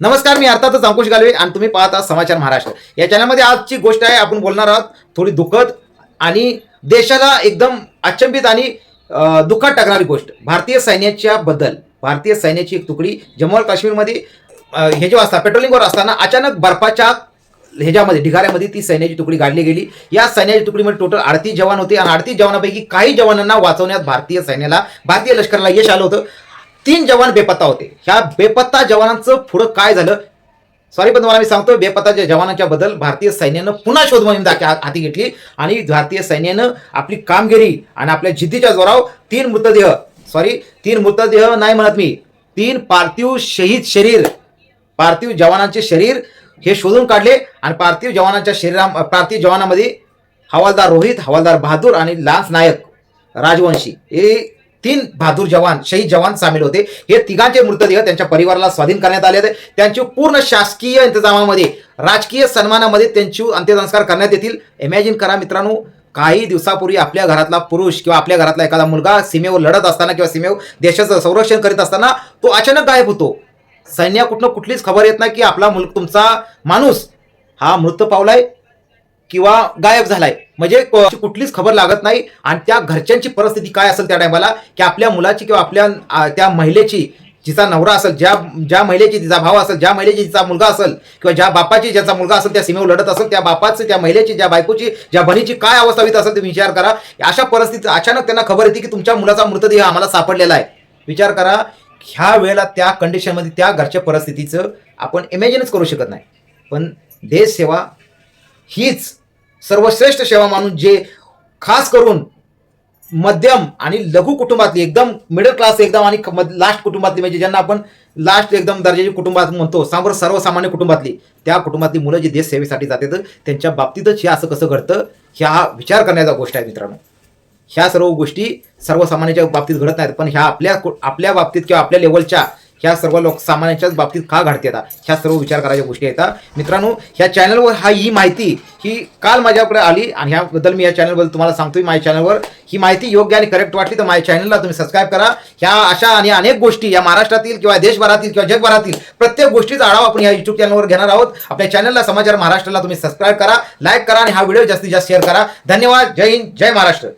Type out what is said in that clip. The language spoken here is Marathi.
नमस्कार मी अर्थातच अंकुश गालवे आणि तुम्ही पाहत आहात समाचार महाराष्ट्र. या चॅनलमध्ये आजची गोष्ट आहे आपण बोलणार आहोत थोडी दुःखद आणि देशाला एकदम अचंबित आणि दुःखात टाकणारी गोष्ट. भारतीय सैन्याच्या बद्दल भारतीय सैन्याची एक तुकडी जम्मू आणि काश्मीरमध्ये हे जेव्हा असता पेट्रोलिंगवर असताना अचानक बर्फाच्या ह्याच्यामध्ये ढिगाऱ्यामध्ये ती सैन्याची तुकडी गाडली गेली. या सैन्याची तुकडीमध्ये टोटल अडतीस जवान होते आणि अडतीस जवानापैकी काही जवानांना वाचवण्यात भारतीय सैन्याला भारतीय लष्कराला यश आलं होतं. तीन जवान बेपत्ता होते. ह्या बेपत्ता जवानांचं पुढं काय झालं? सॉरी पण तुम्हाला मी सांगतो बेपत्ताच्या जवानांच्या बद्दल भारतीय सैन्यानं पुन्हा शोध मोहीम दाखल हाती घेतली आणि भारतीय सैन्यानं आपली कामगिरी आणि आपल्या जिद्दीच्या जोरावर तीन मृतदेह सॉरी तीन मृतदेह नाही म्हणत मी. तीन पार्थिव शहीद शरीर. पार्थिव जवानांचे शरीर हे शोधून काढले आणि पार्थिव जवानांच्या शरीरा पार्थिव जवानामध्ये हवालदार रोहित हवालदार बहादूर आणि लान्स नायक राजवंशी. हे तीन बहादूर जवान शहीद जवान सामील होते. हे तिघांचे मृतदेह त्यांच्या परिवाराला स्वाधीन करण्यात आले होते. त्यांची पूर्ण शासकीय इंतजामामध्ये राजकीय सन्मानामध्ये त्यांची अंत्यसंस्कार करण्यात येतील. इमॅजिन करा मित्रांनो काही दिवसापूर्वी आपल्या घरातला पुरुष किंवा आपल्या घरातला एखादा मुलगा सीमेवर लढत असताना किंवा सीमेवर देशाचं संरक्षण करीत असताना तो अचानक गायब होतो. सैन्याकुठनं कुठलीच खबर येत नाही की आपला मुल तुमचा माणूस हा मृत पावलाय. किंवा गायब झालाय. म्हणजे कुठलीच खबर लागत नाही आणि त्या घरच्यांची परिस्थिती काय असेल त्या टायमाला की आपल्या मुलाची किंवा आपल्या त्या महिलेची जिचा नवरा असेल ज्या ज्या महिलेची तिचा भाव असेल ज्या महिलेची तिचा मुलगा असेल किंवा ज्या बापाची ज्याचा मुलगा असेल त्या सीमेवर लढत असेल त्या बापाची त्या महिलेची ज्या बायकोची ज्या बहिणीची काय अवस्था होत असेल तुम्ही विचार करा. अशा परिस्थितीत अचानक त्यांना खबर येते की तुमच्या मुलाचा मृतदेह आम्हाला सापडलेला आहे. विचार करा ह्या वेळेला त्या कंडिशनमध्ये त्या घरच्या परिस्थितीचं आपण इमॅजिनच करू शकत नाही. पण देशसेवा हीच सर्वश्रेष्ठ सेवा मानून जे खास करून मध्यम आणि लघु कुटुंबातली एकदम मिडल क्लास एकदम आणि लास्ट कुटुंबातली म्हणजे ज्यांना आपण लास्ट एकदम दर्जाची कुटुंबात म्हणतो सांबर सर्वसामान्य कुटुंबातली त्या कुटुंबातली मुलं जी देशसेवेसाठी जातात त्यांच्या बाबतीतच हे असं कसं घडतं ह्या विचार करण्याचा गोष्ट आहे मित्रांनो. ह्या सर्व गोष्टी सर्वसामान्याच्या बाबतीत घडत नाहीत पण ह्या आपल्या आपल्या बाबतीत किंवा आपल्या लेवलच्या ह्या सर्व लोक सामान्यांच्याच बाबतीत का घडते येतात ह्या सर्व विचार करायच्या गोष्टी येतात मित्रांनो ह्या चॅनलवर हा ही माहिती ही काल माझ्याकडे आली आणि ह्याबद्दल मी या चॅनलबद्दल तुम्हाला सांगतोय. माझ्या चॅनलवर ही माहिती योग्य आणि करेक्ट वाटली तर माझ्या चॅनलला तुम्ही सबस्क्राईब करा. ह्या अशा आणि अनेक गोष्टी या महाराष्ट्रातील किंवा देशभरातील किंवा जगभरातील प्रत्येक गोष्टीचा आढावा आपण या युट्यूब चॅनलवर घेणार आहोत. आपल्या चॅनलला समाचार महाराष्ट्राला तुम्ही सबस्क्राईब करा लाईक करा आणि हा व्हिडिओ जास्तीत जास्त शेअर करा. धन्यवाद. जय हिंद. जय महाराष्ट्र.